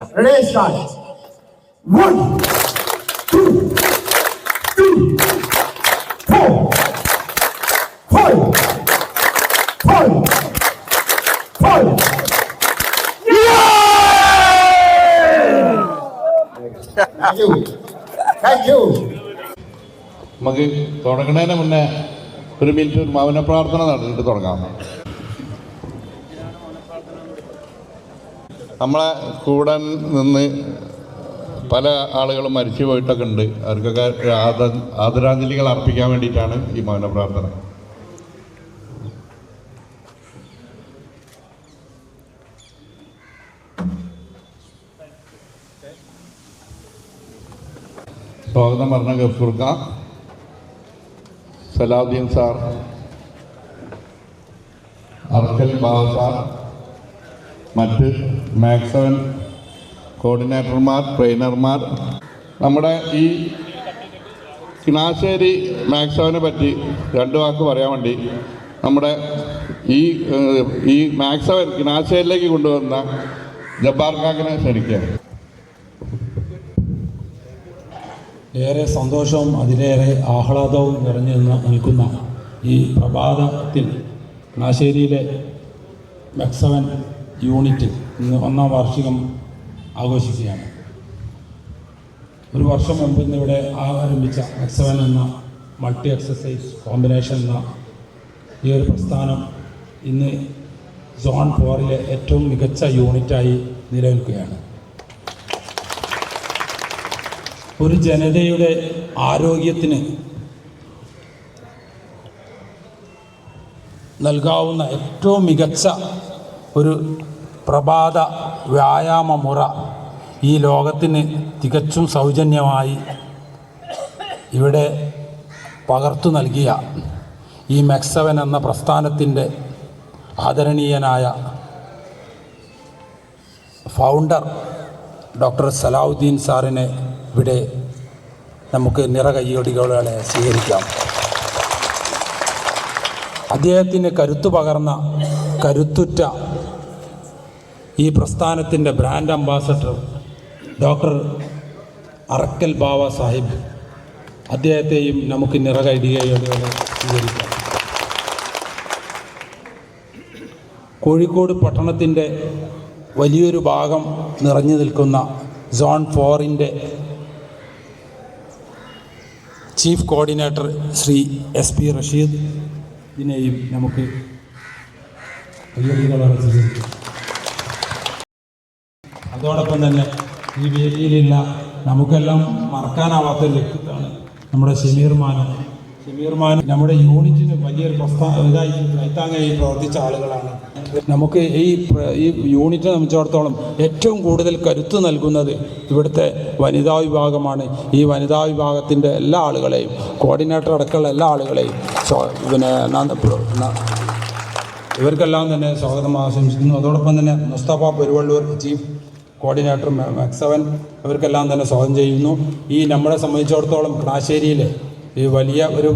Ready, start. One, two, three, four, five, five, five. Thank you. Thank you. നമുക്ക് തുടങ്ങുന്നതിന് മുന്നേ ഒരു minute ഒരു മൗന പ്രാർത്ഥന നടത്തിയിട്ട് തുടങ്ങാം നമ്മളെ കൂടെ നിന്ന് പല ആളുകളും മരിച്ചു പോയിട്ടൊക്കെ ഉണ്ട്. അവർക്കൊക്കെ ആദ ആദരാഞ്ജലികൾ അർപ്പിക്കാൻ വേണ്ടിയിട്ടാണ് ഈ മൗന പ്രാർത്ഥന. സ്വാഗതം പറഞ്ഞ ഗഫൂർക്ക. സലാഹുദ്ദീൻ സാർ. അർക്കൽ ബാബ സാർ. മറ്റ് മാക്സവൻ കോർഡിനേറ്റർമാർ ട്രെയിനർമാർ. നമ്മുടെ ഈ കിണാശ്ശേരി മാക്സവനെ പറ്റി രണ്ട് വാക്ക് പറയാൻ വേണ്ടി നമ്മുടെ ഈ ഈ മാക്സവൻ കിണാശ്ശേരിയിലേക്ക് കൊണ്ടുവന്ന ജബ്ബാർ കാക്കിനെ ക്ഷണിക്കുകയാണ് ഏറെ സന്തോഷവും അതിലേറെ ആഹ്ലാദവും നിറഞ്ഞു നിന്ന് നിൽക്കുന്ന ഈ പ്രഭാതത്തിൽ കിണാശ്ശേരിയിലെ മെക്സവൻ യൂണിറ്റ് ഇന്ന് ഒന്നാം വാർഷികം ആഘോഷിക്കുകയാണ്. ഒരു വർഷം മുമ്പ് ഇന്നിവിടെ ആരംഭിച്ച എക്സവൻ എന്ന മൾട്ടി എക്സസൈസ് കോമ്പിനേഷൻ എന്ന ഈ ഒരു പ്രസ്ഥാനം ഇന്ന് സോൺ ഫോറിലെ ഏറ്റവും മികച്ച യൂണിറ്റായി നിലനിൽക്കുകയാണ്. ഒരു ജനതയുടെ ആരോഗ്യത്തിന് നൽകാവുന്ന ഏറ്റവും മികച്ച ഒരു പ്രഭാത വ്യായാമ മുറ ഈ ലോകത്തിന് തികച്ചും സൗജന്യമായി ഇവിടെ പകർത്തു നൽകിയ ഈ മെക്സവൻ എന്ന പ്രസ്ഥാനത്തിന്റെ ആദരണീയനായ ഫൗണ്ടർ ഡോക്ടർ സലാഹുദ്ദീൻ സാറിനെ ഇവിടെ നമുക്ക് നിറകയ്യൊടികളെ സ്വീകരിക്കാം. അദ്ദേഹത്തിന് കരുത്തു പകർന്ന കരുത്തുറ്റ ഈ പ്രസ്ഥാനത്തിന്റെ brand ambassador doctor Arakkal Bava Sahib അദ്ദേഹത്തെയും നമുക്ക് നിറകൈടികയോടെ സ്വീകരിക്കാം. കോഴിക്കോട് പട്ടണത്തിന്റെ വലിയൊരു ഭാഗം നിറഞ്ഞു നിൽക്കുന്ന സോൺ ഫോറിന്റെ chief coordinator Shri S P Rasheed ഇതിനെയും നമുക്ക് സ്വീകരിക്കാം. അതോടൊപ്പം തന്നെ ഈ വേദിയിലുള്ള നമുക്കെല്ലാം മറക്കാനാവാത്തൊരു വ്യക്തിത്വമാണ് നമ്മുടെ ഷമീർ മാനം. ഷമീർ നമ്മുടെ യൂണിറ്റിന് വലിയൊരു പ്രസ്ഥാ ഇതായി കൈത്താങ്ങായി പ്രവർത്തിച്ച ആളുകളാണ്. നമുക്ക് ഈ ഈ യൂണിറ്റിനെ സംബന്ധിച്ചിടത്തോളം ഏറ്റവും കൂടുതൽ കരുത്ത് നൽകുന്നത് ഇവിടുത്തെ വനിതാ വിഭാഗമാണ്. ഈ വനിതാ വിഭാഗത്തിന്റെ എല്ലാ ആളുകളെയും കോർഡിനേറ്റർ അടക്കമുള്ള എല്ലാ ആളുകളെയും പിന്നെ ഇവർക്കെല്ലാം തന്നെ സ്വാഗതം ആശംസിക്കുന്നു. അതോടൊപ്പം തന്നെ Mustafa Peruvallur chief coordinator MEC seven അവർക്കെല്ലാം തന്നെ സ്വാഗതം ചെയ്യുന്നു. ഈ നമ്മളെ സംബന്ധിച്ചിടത്തോളം ക്ലാശ്ശേരിയിലെ ഈ വലിയ ഒരു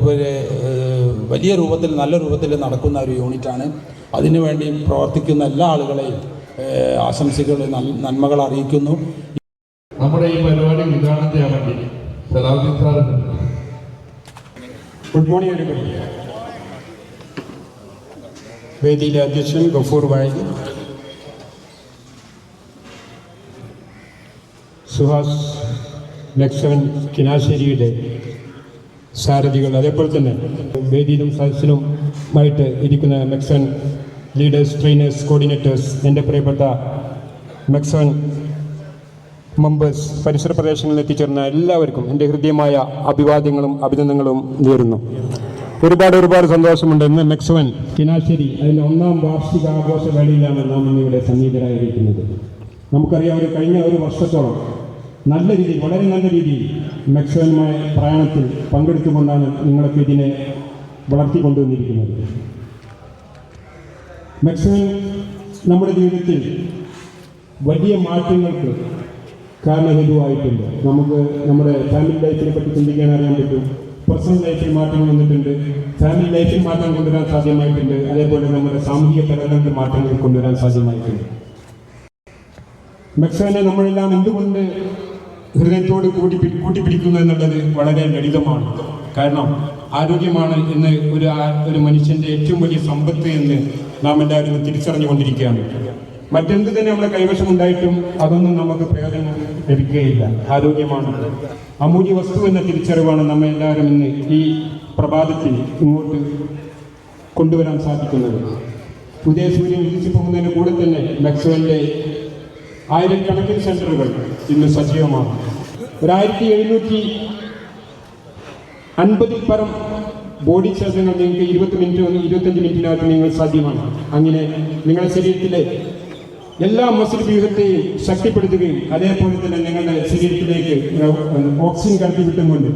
വലിയ രൂപത്തിൽ നല്ല രൂപത്തിൽ നടക്കുന്ന ഒരു യൂണിറ്റാണ്. അതിനുവേണ്ടി പ്രവർത്തിക്കുന്ന എല്ലാ ആളുകളെയും ആശംസകൾ നന്മകൾ അറിയിക്കുന്നു. നമ്മുടെ ഈ പരിപാടി ഉദ്ഘാടനം ചെയ്യാൻ വേണ്ടി Salahuddin sir. Good morning everybody വേദിയിലെ അധ്യക്ഷൻ ഗഫൂർ വാഴി സുഹാസ് ലക്സവൻ കിനാശ്ശേരിയുടെ സാരഥികൾ അതേപോലെ തന്നെ വേദിയിലും സദസ്സിലുമായിട്ട് ഇരിക്കുന്ന മെക്സൺ ലീഡേഴ്സ് ട്രെയിനേഴ്സ് കോർഡിനേറ്റേഴ്സ് എന്റെ പ്രിയപ്പെട്ട മെക്സൺ മെമ്പേഴ്സ് പരിസര പ്രദേശങ്ങളിൽ എത്തിച്ചേർന്ന എല്ലാവർക്കും എന്റെ ഹൃദ്യമായ അഭിവാദ്യങ്ങളും അഭിനന്ദനങ്ങളും നേരുന്നു. ഒരുപാട് ഒരുപാട് സന്തോഷമുണ്ട്. ഇന്ന് മെക്സവൻ കിനാശ്ശേരി അതിന്റെ ഒന്നാം വാർഷിക ആഘോഷ വേളയിലാണ് നാം ഇന്നിവിടെ സന്നിഹിതരായിരിക്കുന്നത് നമുക്കറിയാം ഒരു കഴിഞ്ഞ ഒരു വർഷത്തോളം നല്ല രീതിയിൽ വളരെ നല്ല രീതിയിൽ മെക്സവനുമായ പ്രയാണത്തിൽ പങ്കെടുത്തുകൊണ്ടാണ് നിങ്ങളൊക്കെ ഇതിനെ വളർത്തിക്കൊണ്ടുവന്നിരിക്കുന്നത്. മെക്സവൻ നമ്മുടെ ജീവിതത്തിൽ വലിയ മാറ്റങ്ങൾക്ക് കാരണഹേതുവായിട്ടുണ്ട്. നമുക്ക് നമ്മുടെ ഫാമിലി ലൈഫിനെ പറ്റി ചിന്തിക്കാൻ അറിയാൻ പറ്റും. പേഴ്സണൽ ലൈഫിൽ മാറ്റങ്ങൾ വന്നിട്ടുണ്ട്. ഫാമിലി ലൈഫിൽ മാറ്റം കൊണ്ടുവരാൻ സാധ്യമായിട്ടുണ്ട്. അതേപോലെ നമ്മുടെ സാമൂഹിക തലങ്ങളിൽ മാറ്റങ്ങൾ കൊണ്ടുവരാൻ സാധ്യമായിട്ടുണ്ട്. മെക്സോനെ നമ്മളെല്ലാം എന്തുകൊണ്ട് ഹൃദയത്തോട് കൂട്ടി കൂട്ടിപ്പിടിക്കുന്നു എന്നുള്ളത് വളരെ ലളിതമാണ്. കാരണം ആരോഗ്യമാണ് ഇന്ന് ഒരു ഒരു മനുഷ്യന്റെ ഏറ്റവും വലിയ സമ്പത്ത് എന്ന് നാം എല്ലാവരും തിരിച്ചറിഞ്ഞുകൊണ്ടിരിക്കുകയാണ്. മറ്റെന്ത് തന്നെ നമ്മുടെ കൈവശം ഉണ്ടായിട്ടും അതൊന്നും നമുക്ക് പ്രയോജനം ലഭിക്കുകയില്ല. ആരോഗ്യമാണ്. അമൂല്യ വസ്തു എന്ന തിരിച്ചറിവാണ് നമ്മെ എല്ലാവരും ഇന്ന് ഈ പ്രഭാതത്തിൽ ഇങ്ങോട്ട് കൊണ്ടുവരാൻ സാധിക്കുന്നത്. പുതിയ സൂര്യൻ ഉദിച്ചു പോകുന്നതിന് കൂടെ തന്നെ മെക്സോന്റെ ആയിരക്കണക്കിന് സെന്ററുകൾ ഇന്ന് സജീവമാണ് ഒരായിരത്തി എഴുന്നൂറ്റി അൻപതിൽ പരം ബോഡി സർജനങ്ങൾ നിങ്ങൾക്ക് ഇരുപത്തി മിനിറ്റ് ഒന്ന് ഇരുപത്തഞ്ച് മിനിറ്റിനകത്ത് നിങ്ങൾ സാധ്യമാണ്. അങ്ങനെ നിങ്ങളുടെ ശരീരത്തിലെ എല്ലാ മസിൽ വ്യൂഹത്തെയും ശക്തിപ്പെടുത്തുകയും അതേപോലെ തന്നെ നിങ്ങളുടെ ശരീരത്തിലേക്ക് ഓക്സിജൻ വിട്ടുകൊണ്ട്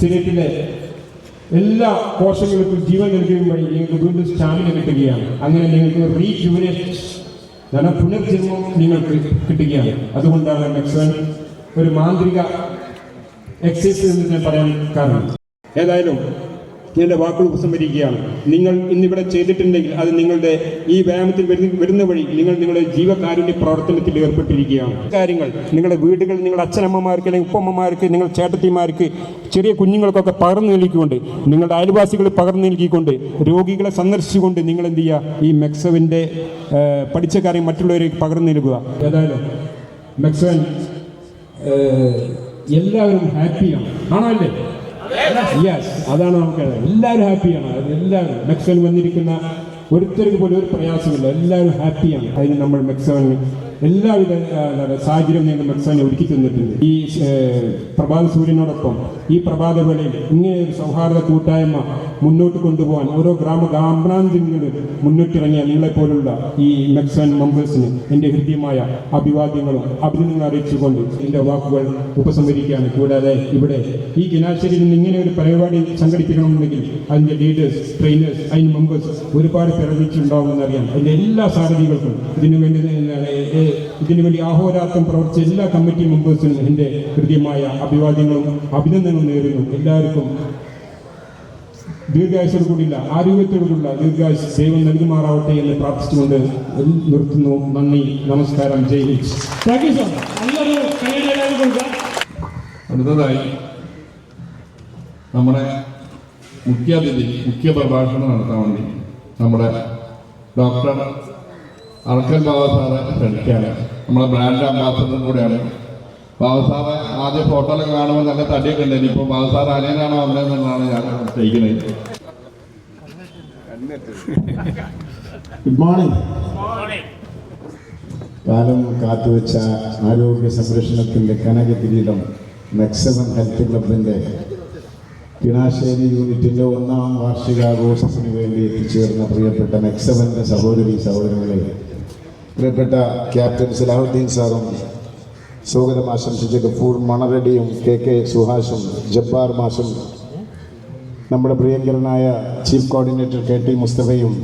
ശരീരത്തിലെ എല്ലാ കോശങ്ങൾക്കും ജീവൻ നൽകുകയും വഴി നിങ്ങൾക്ക് വീണ്ടും സ്റ്റാമിന കിട്ടുകയാണ്. അങ്ങനെ നിങ്ങൾക്ക് റീജുവിനേഷൻ ധന പുനർജന്മം നിങ്ങൾക്ക് കിട്ടുകയാണ്. അതുകൊണ്ടാണ് മെക്സൺ ഒരു മാന്ത്രിക എക്സസൈസ് എന്ന് പറയാൻ കാരണം. ഏതായാലും എന്റെ വാക്കുകൾ ഉപസംഹരിക്കുകയാണ്. നിങ്ങൾ ഇന്നിവിടെ ചെയ്തിട്ടുണ്ടെങ്കിൽ അത് നിങ്ങളുടെ ഈ വ്യായാമത്തിൽ വരുന്ന വഴി നിങ്ങൾ നിങ്ങളുടെ ജീവകാരുണ്യ പ്രവർത്തനത്തിൽ ഏർപ്പെട്ടിരിക്കുകയാണ്. കാര്യങ്ങൾ നിങ്ങളുടെ വീടുകളിൽ നിങ്ങളുടെ അച്ഛനമ്മമാർക്ക് അല്ലെങ്കിൽ ഉപ്പമ്മമാർക്ക് നിങ്ങൾ ചേട്ടത്തിമാർക്ക് ചെറിയ കുഞ്ഞുങ്ങൾക്കൊക്കെ പകർന്നു നൽകിക്കൊണ്ട് നിങ്ങളുടെ അയൽവാസികൾ പകർന്നു നൽകിക്കൊണ്ട് രോഗികളെ സന്ദർശിച്ചുകൊണ്ട് നിങ്ങൾ എന്ത് ചെയ്യുക? ഈ മെക്സവിന്റെ പഠിച്ച കാര്യം മറ്റുള്ളവരേക്ക് പകർന്നു നൽകുക. ഏതായാലും മെക്സവൻ എല്ലാവരും ഹാപ്പിയാണ്. ആണോ അല്ലേ? യെസ് അതാണ് നമുക്ക് എല്ലാവരും ഹാപ്പിയാണ്. എല്ലാവരും മെക്സവൻ വന്നിരിക്കുന്ന ഒരുത്തർക്ക് പോലും ഒരു പ്രയാസമില്ല എല്ലാവരും ഹാപ്പിയാണ്. അതിന് നമ്മൾ മെക്സവന് എല്ലാവിധ സാഹചര്യം നിങ്ങൾ മെക്സവനെ ഒരുക്കി തന്നിട്ടുണ്ട്. ഈ പ്രഭാത സൂര്യനോടൊപ്പം ഈ പ്രഭാത വേളയിൽ ഇങ്ങനെ ഒരു സൗഹാർദ്ദ കൂട്ടായ്മ മുന്നോട്ട് കൊണ്ടുപോകാൻ ഓരോ ഗ്രാമ ഗ്രാമാന്തരങ്ങളിൽ മുന്നിട്ടിറങ്ങിയ നിങ്ങളെപ്പോലുള്ള ഈ മെക്സവൻ മെമ്പേഴ്സിന് എന്റെ ഹൃദ്യമായ അഭിവാദ്യങ്ങളും അഭിനന്ദനങ്ങൾ അറിയിച്ചുകൊണ്ട് എന്റെ വാക്കുകൾ ഉപസംഹരിക്കുകയാണ്. കൂടാതെ ഇവിടെ ഈ ഗിനാശ്ശേരിയിൽ നിന്ന് ഇങ്ങനെ ഒരു പരിപാടി സംഘടിപ്പിക്കണമെന്നുണ്ടെങ്കിൽ അതിന്റെ ലീഡേഴ്സ് ട്രെയിനേഴ്സ് അതിന് മെമ്പേഴ്സ് ഒരുപാട് പിറവിച്ചിട്ടുണ്ടാവുമെന്നറിയാം അതിന്റെ എല്ലാ സാരഥികൾക്കും ഇതിനു വേണ്ടി എന്താണ്, ഏ, ഇതിനു വേണ്ടി അഹോരാത്രം പ്രവർത്തിച്ച എല്ലാ കമ്മിറ്റി മെമ്പേഴ്സിനും എന്റെ ഹൃദ്യമായ അഭിവാദ്യങ്ങളും അഭിനന്ദനങ്ങളും നേരുന്നു. എല്ലാവർക്കും ദീർഘായുസോട് കൂടില്ല ആരോഗ്യത്തോടുകൂടില്ല. ദീർഘായുസ് ദൈവം നൽകുമാറാവട്ടെ എന്ന് പ്രാർത്ഥിച്ചുകൊണ്ട് നിർത്തുന്നു. നന്ദി നമസ്കാരം. ജയ് ഹിന്ദ്. അടുത്തതായി നമ്മുടെ മുഖ്യാതിഥി മുഖ്യ പ്രഭാഷണം നടത്താൻ വേണ്ടി നമ്മുടെ ഡോക്ടർ അർക്കൽ ബാബ സാറെ നമ്മുടെ ബ്രാൻഡ് അംബാസഡർ കൂടെയാണ് ബാബു സാറ് ആദ്യം ഫോട്ടോയിലൊക്കെ കാണുമ്പോൾ നല്ല തടിയൊക്കെ ഉണ്ട്. ഇനിയിപ്പോൾ ബാബു സാർ അനിയനാണോ വന്നതെന്നാണ് ഞാൻ ചോദിക്കുന്നത് ഗുഡ് മോർണിംഗ് കാലം കാത്തുവെച്ച ആരോഗ്യ സംരക്ഷണത്തിന്റെ കനക കിരീടം മെക്സവൻ ഹെൽത്ത് ക്ലബിന്റെ കിണാശ്ശേരി യൂണിറ്റിന്റെ ഒന്നാം വാർഷികാഘോഷത്തിന് വേണ്ടി എത്തിച്ചേർന്ന പ്രിയപ്പെട്ട മെക്സവന്റെ സഹോദരി സഹോദരങ്ങളെ. പ്രിയപ്പെട്ട ക്യാപ്റ്റൻ സലാഹുദ്ദീൻ സാറും സ്വാഗതം ആശംസിച്ച് ഗഫൂർ മണറെഡിയും കെ കെ സുഹാഷും ജബ്ബാർ മാഷും നമ്മുടെ പ്രിയങ്കരനായ ചീഫ് കോർഡിനേറ്റർ കെ ടി മുസ്തഫയും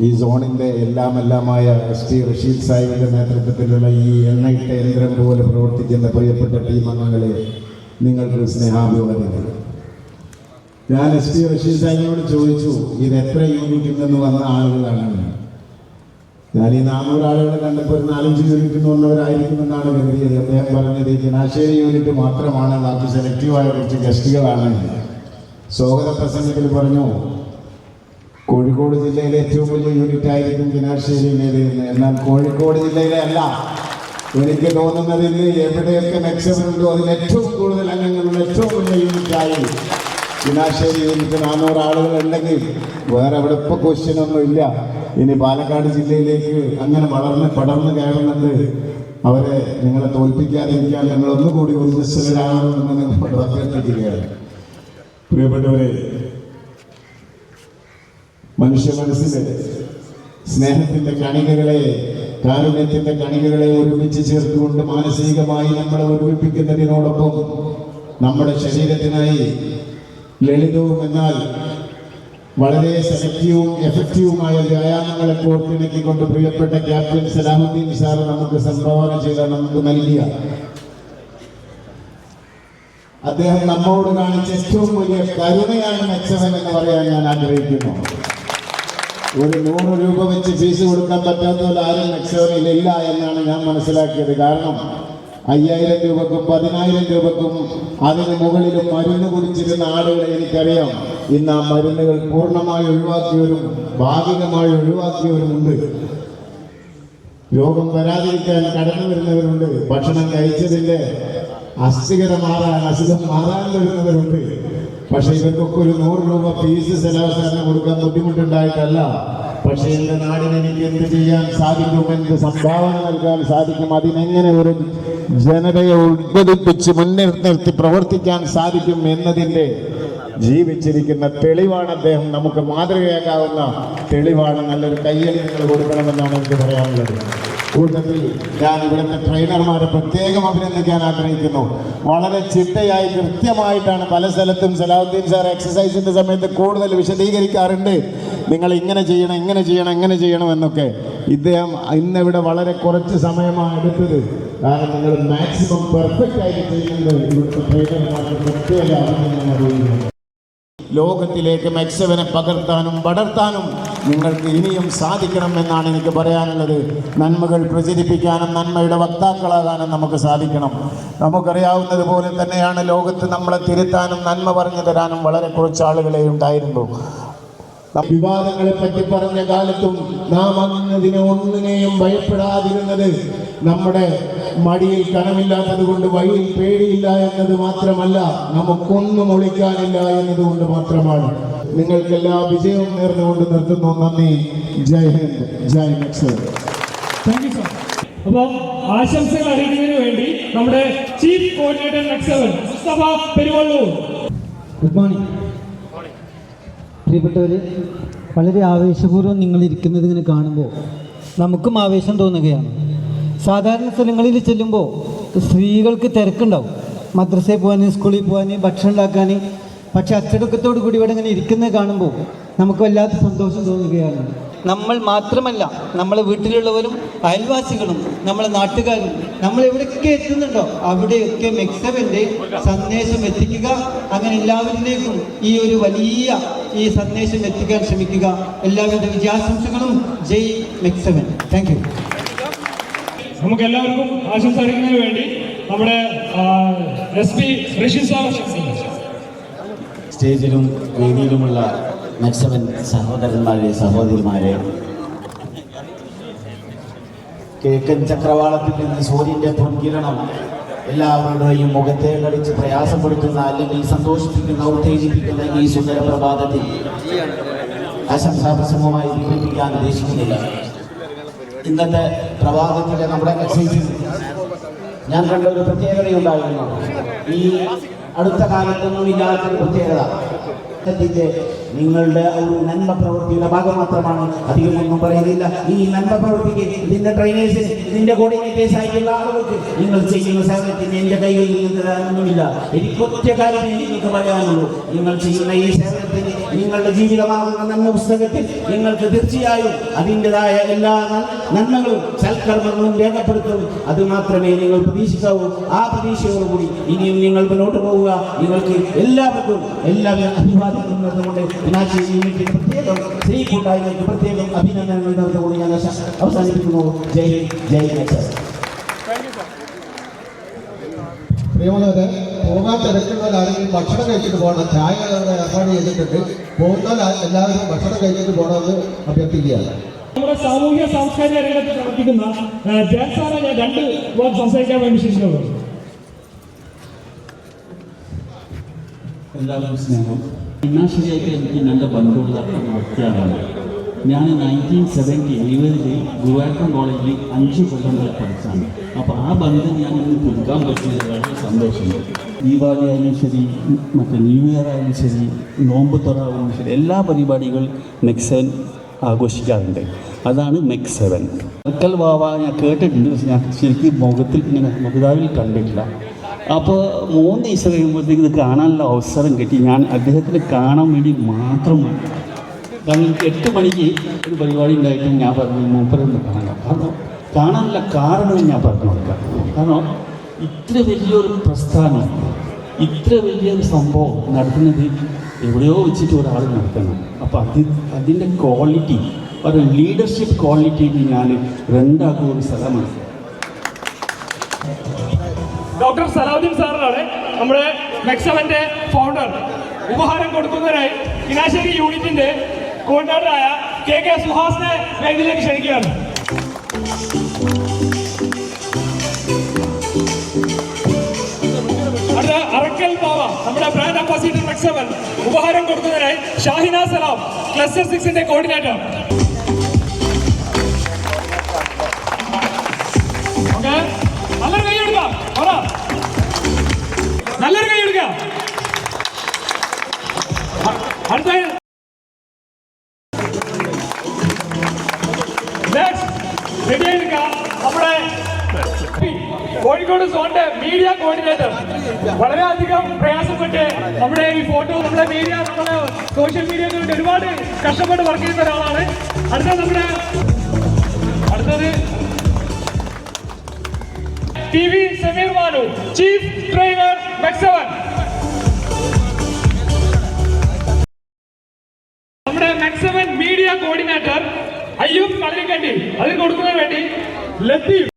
ഈ സോണിന്റെ എല്ലാം എല്ലാമായ എസ് ടി റഷീദ് സാഹിബിന്റെ നേതൃത്വത്തിലുള്ള ഈ എണ്ണയിട്ട യന്ത്രം പോലെ പ്രവർത്തിക്കുന്ന പ്രിയപ്പെട്ട ടീം അംഗങ്ങളെ നിങ്ങൾക്ക് സ്നേഹാഭിവാദ്യങ്ങൾ ഞാൻ എസ് ടി റഷീദ് സാഹിബിനോട് ചോദിച്ചു ഇത് എത്ര യൂണിറ്റിൽ നിന്ന് വന്ന ആളുകളാണ്? ഞാൻ ഈ നാനൂറ് ആളുകളെ കണ്ടപ്പോൾ ഒരു നാലഞ്ച് യൂണിറ്റ് നിന്ന് വന്നവരായിരിക്കുമെന്നാണ് കരുതിയത് അദ്ദേഹം പറഞ്ഞത് ജനാശേരി യൂണിറ്റ് മാത്രമാണ്. ബാക്കി സെലക്റ്റീവായ കുറച്ച് ഗസ്റ്റുകളാണ് സ്വാഗത പ്രസംഗത്തിൽ പറഞ്ഞു കോഴിക്കോട് ജില്ലയിലെ ഏറ്റവും വലിയ യൂണിറ്റ് ആയിരിക്കും കിനാശ്ശേരിയിലേത് എന്ന്. എന്നാൽ കോഴിക്കോട് ജില്ലയിലെ അല്ല. എനിക്ക് തോന്നുന്നത് ഇന്ന് എവിടെയൊക്കെ മെച്ചമുണ്ടോ അതിൽ ഏറ്റവും കൂടുതൽ അംഗങ്ങളുള്ള ഏറ്റവും വലിയ യൂണിറ്റായി ജനാശ്ശേരി യൂണിറ്റ് നാനൂറ് ആളുകൾ ഉണ്ടെങ്കിൽ വേറെ അവിടെ ഇപ്പോൾ ക്വസ്റ്റ്യൻ ഒന്നും ഇല്ല ഇനി പാലക്കാട് ജില്ലയിലേക്ക് അങ്ങനെ വളർന്ന് പടർന്ന് കയറുന്നത് അവരെ നിങ്ങളെ തോൽപ്പിക്കാതിരിക്കാൻ ഞങ്ങൾ ഒന്നുകൂടി ഊർജസ്വലരാകണമെന്ന് നിങ്ങളോട് അഭ്യർത്ഥിക്കുകയാണ്. പ്രിയപ്പെട്ടവരെ മനുഷ്യ മനസ്സിലെ സ്നേഹത്തിന്റെ കണികകളെ കാരുണ്യത്തിന്റെ കണികകളെ ഒരുമിച്ച് ചേർത്തുകൊണ്ട് മാനസികമായി നമ്മളെ ഒരുമിപ്പിക്കുന്നതിനോടൊപ്പം നമ്മുടെ ശരീരത്തിനായി ലളിതവും എന്നാൽ വളരെ സെലക്റ്റീവും എഫക്റ്റീവുമായ വ്യായാമങ്ങളെ കോർത്തിണക്കിക്കൊണ്ട് പ്രിയപ്പെട്ട ക്യാപ്റ്റൻ സലാഹുദ്ദീൻ സാർ നമുക്ക് സംഭാവന ചെയ്ത നമുക്ക് നൽകിയ. അദ്ദേഹം നമ്മോട് കാണിച്ച ഏറ്റവും വലിയ കരുണയാണ് മെച്ചവൻ എന്ന് പറയാൻ ഞാൻ ആഗ്രഹിക്കുന്നു. ഒരു നൂറ് രൂപ വെച്ച് ഫീസ് കൊടുക്കാൻ പറ്റാത്തവർ ആരും മെച്ചവനിലില്ല എന്നാണ് ഞാൻ മനസ്സിലാക്കിയത്. കാരണം അയ്യായിരം രൂപക്കും പതിനായിരം രൂപക്കും അതിന് മുകളിലും മരുന്ന് കുടിച്ചിരുന്ന ആളുകളെ എനിക്കറിയാം. ഇന്ന് ആ മരുന്നുകൾ പൂർണമായി ഒഴിവാക്കിയവരും ഭാഗികമായി ഒഴിവാക്കിയവരുമുണ്ട് രോഗം വരാതിരിക്കാൻ കടന്നു വരുന്നവരുണ്ട്. ഭക്ഷണം കഴിച്ചതിന്റെ അസ്ഥികത മാറാൻ അസുഖം മാറാൻ വരുന്നവരുണ്ട്. പക്ഷെ ഇവർക്കൊക്കെ ഒരു നൂറ് രൂപ ഫീസ് ചെലവസാനം കൊടുക്കാൻ ബുദ്ധിമുട്ടുണ്ടായിട്ടല്ല. പക്ഷെ എന്റെ നാടിന് എനിക്ക് എന്ത് ചെയ്യാൻ സാധിക്കും എന്ത് സംഭാവന നൽകാൻ സാധിക്കും അതിനെങ്ങനെ ഒരു ജനതയെ ഉദ്ബോധിപ്പിച്ച് മുന്നിൽ നിർത്തി പ്രവർത്തിക്കാൻ സാധിക്കും എന്നതിന്റെ ജീവിച്ചിരിക്കുന്ന തെളിവാണ് അദ്ദേഹം. നമുക്ക് മാതൃകയാക്കാവുന്ന തെളിവാണ്. നല്ലൊരു കയ്യടി നിങ്ങൾ കൊടുക്കണമെന്നാണ് എനിക്ക് പറയാനുള്ളത്. കൂട്ടത്തിൽ ഞാൻ ഇവിടുത്തെ ട്രെയിനർമാരെ പ്രത്യേകം അഭിനന്ദിക്കാൻ ആഗ്രഹിക്കുന്നു. വളരെ ചിട്ടയായി കൃത്യമായിട്ടാണ് പല സ്ഥലത്തും സലാഹുദ്ദീൻ സാർ എക്സസൈസിന്റെ സമയത്ത് കൂടുതൽ വിശദീകരിക്കാറുണ്ട്. നിങ്ങൾ ഇങ്ങനെ ചെയ്യണം ഇങ്ങനെ ചെയ്യണം എങ്ങനെ ചെയ്യണം എന്നൊക്കെ. ഇദ്ദേഹം ഇന്നിവിടെ വളരെ കുറച്ച് സമയമാണ് എടുത്തത്. കാരണം നിങ്ങൾ മാക്സിമം പെർഫെക്റ്റ് ആയിട്ട് ചെയ്യുന്നത് ഇവിടുത്തെ ട്രെയിനർമാർക്ക് പ്രത്യേക അഭിനന്ദനം അറിയിക്കുന്നു. ലോകത്തിലേക്ക് മെക്സവനെ പകർത്താനും പടർത്താനും നിങ്ങൾക്ക് ഇനിയും സാധിക്കണം എന്നാണ് എനിക്ക് പറയാനുള്ളത്. നന്മകൾ പ്രചരിപ്പിക്കാനും നന്മയുടെ വക്താക്കളാകാനും നമുക്ക് സാധിക്കണം. നമുക്കറിയാവുന്നത് പോലെ തന്നെയാണ് ലോകത്ത് നമ്മളെ തിരുത്താനും നന്മ പറഞ്ഞു തരാനും വളരെ കുറച്ച് ആളുകളെ ഉണ്ടായിരുന്നു. വിവാദങ്ങളെ പറ്റി പറഞ്ഞ കാലത്തും നാം അന്നതിനെ ഒന്നിനെയും ഭയപ്പെടാതിരുന്നത് നമ്മുടെ മടിയിൽ കനമില്ലാത്തത് കൊണ്ട് വഴിയിൽ പേടിയില്ല എന്നത് മാത്രമല്ല നമുക്കൊന്നും ഒളിക്കാനില്ല എന്നതുകൊണ്ട് മാത്രമാണ്. നിങ്ങൾക്കെല്ലാ വിജയവും നേർന്നുകൊണ്ട് നിർത്തുന്നു. നന്ദി. ജയ് ഹിന്ദ്. ജയ് താങ്ക് അപ്പോൾ ആശംസകൾ അറിയിക്കുന്നതിന് വേണ്ടി നമ്മുടെ chief coordinator MEC seven Peruvallur. Good morning പ്രിയപ്പെട്ടവർ വളരെ ആവേശപൂർവം നിങ്ങൾ ഇരിക്കുന്നത് ഇങ്ങനെ കാണുമ്പോൾ നമുക്കും ആവേശം തോന്നുകയാണ്. സാധാരണ സ്ഥലങ്ങളിൽ ചെല്ലുമ്പോൾ സ്ത്രീകൾക്ക് തിരക്കുണ്ടാവും. മദ്രസയിൽ പോകാൻ സ്കൂളിൽ പോകാൻ ഭക്ഷണം ഉണ്ടാക്കാൻ പക്ഷെ അച്ചടക്കത്തോടു കൂടി ഇവിടെ ഇങ്ങനെ ഇരിക്കുന്നത് കാണുമ്പോൾ നമുക്ക് വല്ലാത്ത സന്തോഷം തോന്നുകയാണ്. നമ്മൾ മാത്രമല്ല നമ്മളെ വീട്ടിലുള്ളവരും അയൽവാസികളും നമ്മളെ നാട്ടുകാരും നമ്മൾ എവിടെയൊക്കെ എത്തുന്നുണ്ടോ അവിടെയൊക്കെ മെക്സവന്റെ സന്ദേശം എത്തിക്കുക. അങ്ങനെ എല്ലാവരിലേക്കും ഈ ഒരു വലിയ ഈ സന്ദേശം എത്തിക്കാൻ ശ്രമിക്കുക. എല്ലാവരുടെ വിജയാശംസകളും. ജയ് മെക്സവൻ. താങ്ക് നമുക്ക് എല്ലാവർക്കും വേണ്ടി നമ്മുടെ എസ് പി ഋഷി സ്റ്റേജിലും വേദിയിലുമുള്ള മെക്സവൻ സഹോദരന്മാരെ സഹോദരിമാരെ കിഴക്കൻ ചക്രവാളത്തിൽ നിന്ന് സൂര്യന്റെ പൊൻകിരണം എല്ലാവരുടെയും മുഖത്തെ കളിച്ച് പ്രയാസപ്പെടുത്തുന്ന അല്ലെങ്കിൽ സന്തോഷിപ്പിക്കുന്ന ഉത്തേജിപ്പിക്കുന്ന ഈ സുന്ദര പ്രഭാതത്തിൽ ആശംസാപ്രസംഗമായി ഉദ്ദേശിക്കുന്നില്ല. ഇന്നത്തെ പ്രവാഹത്തിലെ നമ്മുടെ ഞാൻ കണ്ട ഒരു പ്രത്യേകതയുണ്ടായിരുന്നു. ഈ അടുത്ത കാലത്തൊന്നും ഇല്ലാത്തൊരു പ്രത്യേകത. ത്തിന്റെ നിങ്ങളുടെ ഒരു നന്മ പ്രവൃത്തിയുടെ ഭാഗം മാത്രമാണ്. അധികം ഒന്നും പറയുന്നില്ല. ഈ നന്മ പ്രവൃത്തിക്ക് ഇതിന്റെ ട്രെയിനേഴ്സിന് ഇതിന്റെ കോർഡിനേറ്റേഴ്സ് ആയിട്ടുള്ള ആളുകൾക്ക് നിങ്ങൾ ചെയ്യുന്ന സേവനത്തിന് എന്റെ കയ്യിൽ നിന്ന് എനിക്ക് ഒറ്റ കാര്യം നിങ്ങൾക്ക് പറയാനുള്ളൂ. നിങ്ങൾ ചെയ്യുന്ന ഈ സേവനത്തിന് നിങ്ങളുടെ ജീവിതമാകുന്ന നന്മ പുസ്തകത്തിൽ നിങ്ങൾക്ക് തീർച്ചയായും അതിന്റെതായ എല്ലാ നന്മകളും സൽക്കർമ്മങ്ങളും രേഖപ്പെടുത്തും. അത് മാത്രമേ നിങ്ങൾ പ്രതീക്ഷിക്കാവൂ. ആ പ്രതീക്ഷയോടുകൂടി ഇനിയും നിങ്ങൾ മുന്നോട്ട് പോവുക. നിങ്ങൾക്ക് എല്ലാവർക്കും എല്ലാവരും എല്ലാവിധ അഭിവാദ്യങ്ങളും നേർന്നുകൊണ്ട് മീനാക്ഷി യൂണിറ്റിന് പ്രത്യേകം സ്ത്രീ കൂട്ടായ്മയ്ക്ക് പ്രത്യേകം അഭിനന്ദനങ്ങൾ നേർന്നുകൊണ്ട് ഞാൻ അവസാനിപ്പിക്കുന്നു. ജയ് ഹിന്ദ്, ജയ് നേച്ചർ പ്രിയമുള്ളവരെ പോകാൻ തിരക്കുന്നവരാണെങ്കിൽ ഭക്ഷണം കഴിച്ചിട്ട് പോകണം. ചായ ഏർപ്പാട് ചെയ്തിട്ടുണ്ട്. പോകുന്നവർ എല്ലാവരും ഭക്ഷണം കഴിച്ചിട്ട് പോകണമെന്ന് അഭ്യർത്ഥിക്കുകയാണ്. നമ്മുടെ സാമൂഹ്യ സാംസ്കാരിക രംഗത്ത് പ്രവർത്തിക്കുന്ന ഞാൻ രണ്ട് വാക്ക് സംസാരിക്കാൻ വേണ്ടി ക്ഷണിക്കുന്നത് എല്ലാവരും സ്നേഹം. ഇന്നാശ്ശേരിയായിട്ട് എനിക്ക് നല്ല ബന്ധമുള്ള വ്യക്തിയാണ് ഞാൻ നയന്റീൻ സെവന്റി എഴുപതിൽ ഗുരുവായൂർ കോളേജിൽ അഞ്ച് കൊല്ലം വരെ പഠിച്ചാണ്. അപ്പോൾ ആ ബന്ധം ഞാൻ ഇന്ന് പുതുക്കാൻ പറ്റിയത് വളരെ സന്തോഷമുണ്ട്. ദീപാവലി ആയാലും ശരി മറ്റേ ന്യൂ ഇയർ ആയാലും ശരി നോമ്പ് തുറ ആയാലും ശരി എല്ലാ പരിപാടികൾ നെക്സൻ ആഘോഷിക്കാറുണ്ട്. അതാണ് മെക് സെവൻ അക്കൽ വാവ ഞാൻ കേട്ടിട്ടുണ്ട് ഞാൻ ശരിക്കും മുഖത്തിൽ ഇങ്ങനെ മുഖതാവിൽ കണ്ടിട്ടില്ല. അപ്പോൾ മൂന്ന് ദിവസം കഴിയുമ്പോഴത്തേക്ക് ഇത് കാണാനുള്ള അവസരം കിട്ടി. ഞാൻ അദ്ദേഹത്തിന് കാണാൻ വേണ്ടി മാത്രമാണ്. കാരണം എട്ട് മണിക്ക് ഒരു പരിപാടി ഉണ്ടായിട്ടും ഞാൻ പറഞ്ഞു മൂപ്പരൊന്ന് കാണാം. കാരണം കാണാനുള്ള കാരണം ഞാൻ പറഞ്ഞു കൊടുക്കാം. കാരണം ഇത്ര വലിയൊരു പ്രസ്ഥാനം ഇത്ര വലിയൊരു സംഭവം നടത്തുന്നത് എവിടെയോ വെച്ചിട്ട് ഒരാൾ നടത്തണം. അപ്പോൾ അത് അതിന്റെ ക്വാളിറ്റി ഒരു ലീഡർഷിപ്പ് ക്വാളിറ്റിയിൽ ഞാൻ രണ്ടാക്കുന്ന ഒരു സ്ഥലമാണ്. ഡോക്ടർ സലാഹുദ്ദീൻ സാറിനാണ് നമ്മുടെ മെക്സവന്റെ ഫൗണ്ടർ ഉപഹാരം കൊടുക്കുന്നതിനായി കിനാശേരി യൂണിറ്റിന്റെ കോർഡിനേറ്ററായ കെ കെ സുഹാസിനെ വേദിയിലേക്ക് ക്ഷണിക്കുകയാണ്. അടുത്ത അറക്കൽ ബാവ നമ്മുടെ ബ്രാൻഡ് അംബാസിഡർ മെക്സവൻ ഉപഹാരം കൊടുക്കുന്നതിനായി ഷാഹിന സലാം ക്ലസ്റ്റർ സിക്സിന്റെ കോർഡിനേറ്റർ ഓക്കെ? നല്ലൊരു കൈ എടുക്കാം. അടുത്ത നമ്മുടെ കോഴിക്കോട് സോണിന്റെ മീഡിയ കോർഡിനേറ്റർ വളരെയധികം പ്രയാസപ്പെട്ട് നമ്മുടെ ഈ ഫോട്ടോ നമ്മുടെ മീഡിയ നമ്മുടെ സോഷ്യൽ മീഡിയ വേണ്ടി ഒരുപാട് കഷ്ടപ്പെട്ട് വർക്ക് ചെയ്യുന്ന ഒരാളാണ്. അടുത്ത നമ്മുടെ അടുത്തത് T V Sameer Manu chief trainer MEC seven നമ്മുടെ MEC seven media coordinator Ayyub Kalarikkandi അതിന് കൊടുക്കുന്നതിന് വേണ്ടി. ലത്തീഫ്.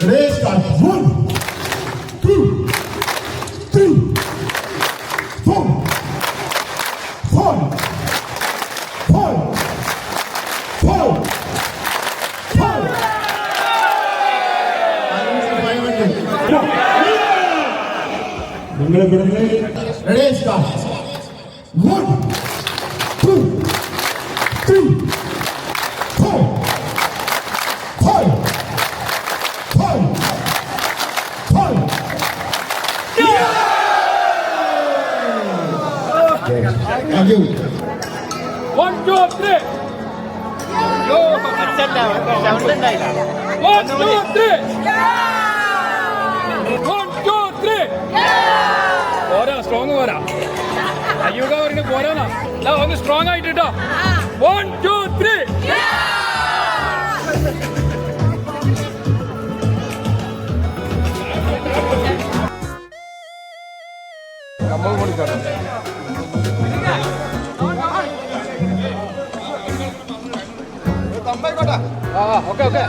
Três, quatro. പോരാ സ്ട്രോങ് പോരാ. അയ്യൂക പറഞ്ഞു പോരാന്നാ ദാ ഒന്ന് സ്ട്രോങ് ആയിട്ട് കേട്ടോ one two three okay okay